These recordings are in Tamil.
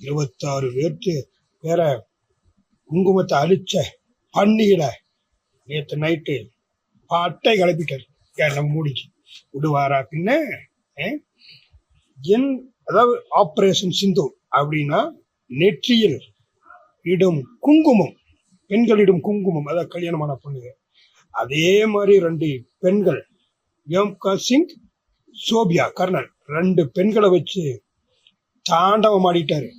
இருபத்தாறு பேர்த்து பேரை குங்குமத்தை அழிச்ச பண்ணிகளை நேற்று நைட்டு பாட்டை கிளப்பிட்டார். கேரளம் மூடிச்சு? விடுவாரா பின்ன? என் அதாவது ஆப்ரேஷன் சிந்து அப்படின்னா நெற்றியில் இடும் குங்குமம் பெண்களிடம் குங்குமம் அதாவது கல்யாணமான பொண்ணுங்க அதே மாதிரி ரெண்டு பெண்கள் யோம்கா சிங் சோபியா கர்னல் ரெண்டு பெண்களை வச்சு தாண்டவம் ஆடிட்டாரு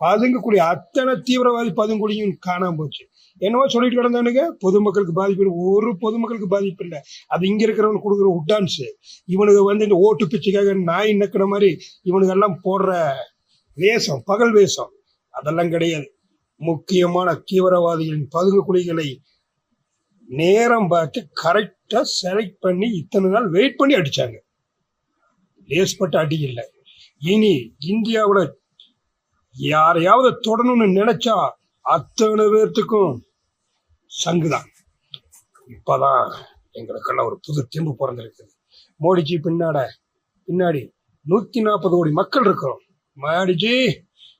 பதுங்கக்கூடிய அத்தனை தீவிரவாதி பதுங்குடியும் காணாம போச்சு. என்னவோ சொல்லிட்டு கிடந்தானுங்க பொதுமக்களுக்கு பாதிப்பு இல்லை. ஒரு பொதுமக்களுக்கு பாதிப்பு இல்லை. அது இங்க இருக்கிறவனுக்கு கொடுக்குற உட்டான்ஸு இவனுக்கு வந்து இந்த ஓட்டு பிச்சைக்காக நாய் நக்கிற மாதிரி இவனுக்கு எல்லாம் போடுற வேஷம் பகல் வேஷம். அதெல்லாம் கிடையாது. முக்கியமான தீவிரவாதிகளின் பதுங்கு குழிகளை நேரம் பார்த்து கரெக்டா செலக்ட் பண்ணி இத்தனை நாள் வெயிட் பண்ணி அடிச்சாங்க. லேஸ்பட்ட அடி இல்லை. இனி இந்தியாவுல யாரையாவது தொடணும்னு நினைச்சா அத்தனை பேர்த்துக்கும் சங்குதான். இப்பதான் எங்களுக்கெல்லாம் ஒரு புது தெம்பு பிறந்திருக்குது. மோடிஜி பின்னாட பின்னாடி நூத்தி நாற்பது கோடி மக்கள் இருக்கிறோம். மோடிஜி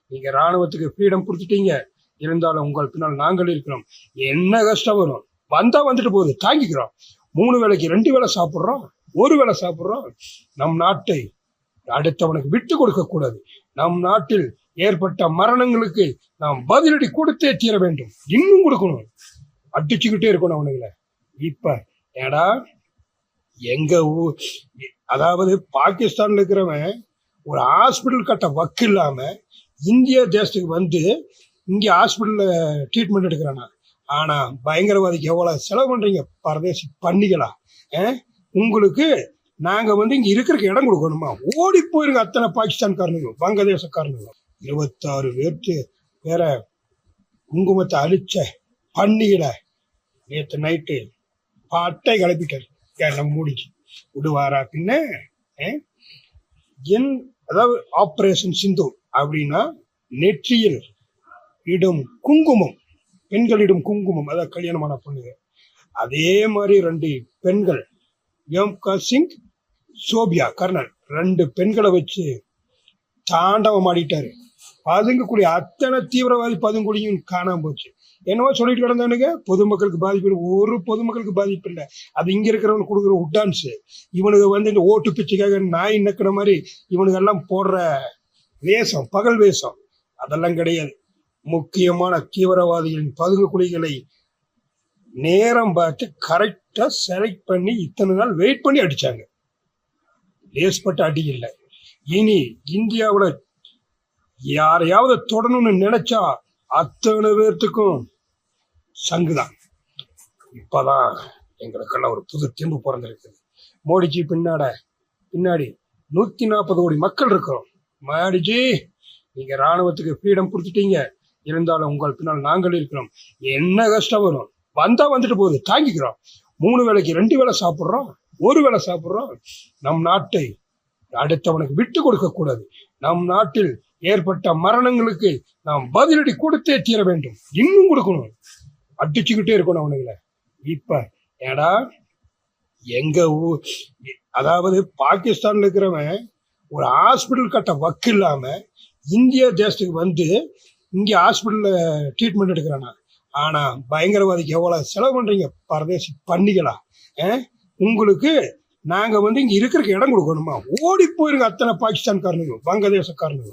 நீங்க ராணுவத்துக்கு ஃப்ரீடம் கொடுத்துட்டீங்க. இருந்தாலும் உங்கள் பின்னால் நாங்கள் இருக்கிறோம். என்ன கஷ்டம் வரும்? வந்தா வந்துட்டு போகுது. தாங்கிக்கிறோம். மூணு வேளைக்கு ரெண்டு வேளை சாப்பிட்றோம். ஒரு வேளை சாப்பிட்றோம். நம் நாட்டை அடுத்தவனுக்கு விட்டு கொடுக்க கூடாது. நம் நாட்டில் ஏற்பட்ட மரணங்களுக்கு நாம் பதிலடி கொடுத்தே தீர வேண்டும். இன்னும் கொடுக்கணும். அடிச்சுக்கிட்டே இருக்கணும் அவனுங்களை. இப்ப ஏடா எங்க ஊர் அதாவது பாகிஸ்தான்ல இருக்கிறவன் ஒரு ஹாஸ்பிட்டல் கட்ட வக்கு இல்லாம இந்திய தேசத்துக்கு வந்து இங்கே ஹாஸ்பிட்டல்ல ட்ரீட்மெண்ட் எடுக்கிறானா? ஆனா பயங்கரவாதிக்கு எவ்வளவு செலவு பண்றீங்க? பரதேசி பண்ணிக்கலாம் உங்களுக்கு நாங்க வந்து இங்க இருக்கிறக்கு இடம் கொடுக்கணுமா? ஓடி போயிருங்க அத்தனை பாகிஸ்தான்காரனுங்க வங்கதேசக்காரனுங்க இருபத்தாறு பேர்த்து வேற குங்குமத்தை அழிச்ச பண்ணிகளை நேற்று நைட்டு பாட்டை கிளப்பிட்டார் கேரளம் மூடிச்சு விடுவாரா பின்ன? என் அதாவது ஆப்ரேஷன் சிந்து அப்படின்னா நெற்றியில் இடும் குங்குமம் பெண்களிடம் குங்குமம் அதாவது கல்யாணமான பொண்ணுங்க அதே மாதிரி ரெண்டு பெண்கள் யோம்கா சிங் சோபியா கர்னல் ரெண்டு பெண்களை வச்சு தாண்டவம் ஆடிட்டாரு. பதுங்கக்கூடிய அத்தனை தீவிரவாதி பதுங்குடியும் காணாம போச்சு. என்னவோ சொல்லிட்டு கிடந்தவனுக்கு பொதுமக்களுக்கு பாதிப்பு இல்லை. ஒரு பொதுமக்களுக்கு பாதிப்பு இல்லை. அது இங்க இருக்கிறவனுக்கு கொடுக்குற உட்டான்ஸ் இவனுக்கு வந்து இந்த ஓட்டு பிச்சைக்காக நாய் நக்கிற மாதிரி இவனுக்கு எல்லாம் போடுற வேஷம் பகல் வேஷம். அதெல்லாம் கிடையாது. முக்கியமான தீவிரவாதிகளின் பதுங்கு குழிகளை நேரம் பார்த்து கரெக்டா செலக்ட் பண்ணி இத்தனை நாள் வெயிட் பண்ணி அடிச்சாங்க. லேஸ்பட்ட அடி இல்லை. இனி இந்தியாவோட யாரையாவது தொடணும்னு நினைச்சா அத்தனை பேர்த்துக்கும் சங்குதான். இப்பதான் எங்களுக்கெல்லாம் ஒரு புது தெம்பு பிறந்திருக்குது மோடிஜி பின்னாட பின்னாடி நூத்தி நாற்பது கோடி மக்கள் இருக்கிறோம். மோடிஜி நீங்க ராணுவத்துக்கு ஃப்ரீடம் கொடுத்துட்டீங்க. இருந்தாலும் உங்கள் பின்னால் நாங்கள் இருக்கிறோம். என்ன கஷ்டம் வரும்? வந்தா வந்துட்டு போகுது. தாங்கிக்கிறோம். மூணு வேளைக்கு ரெண்டு வேளை சாப்பிட்றோம். ஒரு வேளை சாப்பிட்றோம். நம் நாட்டை அடுத்தவனுக்கு விட்டு கொடுக்க கூடாது. நம் நாட்டில் ஏற்பட்ட மரணங்களுக்கு நாம் பதிலடி கொடுத்தே தீர வேண்டும். இன்னும் கொடுக்கணும். அடிச்சுக்கிட்டே இருக்கணும் அவனுங்களை. இப்ப ஏடா எங்க ஊர் அதாவது பாகிஸ்தான்ல இருக்கிறவன் ஒரு ஹாஸ்பிட்டல் கட்ட வக்கு இல்லாம இந்திய தேசத்துக்கு வந்து இங்க ஹாஸ்பிட்டல்ல ட்ரீட்மெண்ட் எடுக்கிறானா? ஆனா பயங்கரவாதிக்கு எவ்வளவு செலவு பண்றீங்க? பரதேசி பண்ணிக்கலாம் உங்களுக்கு நாங்க வந்து இங்க இருக்கிறக்கு இடம் கொடுக்கணுமா? ஓடி போயிருங்க அத்தனை பாகிஸ்தான்காரனுங்க வங்கதேசக்காரனுங்க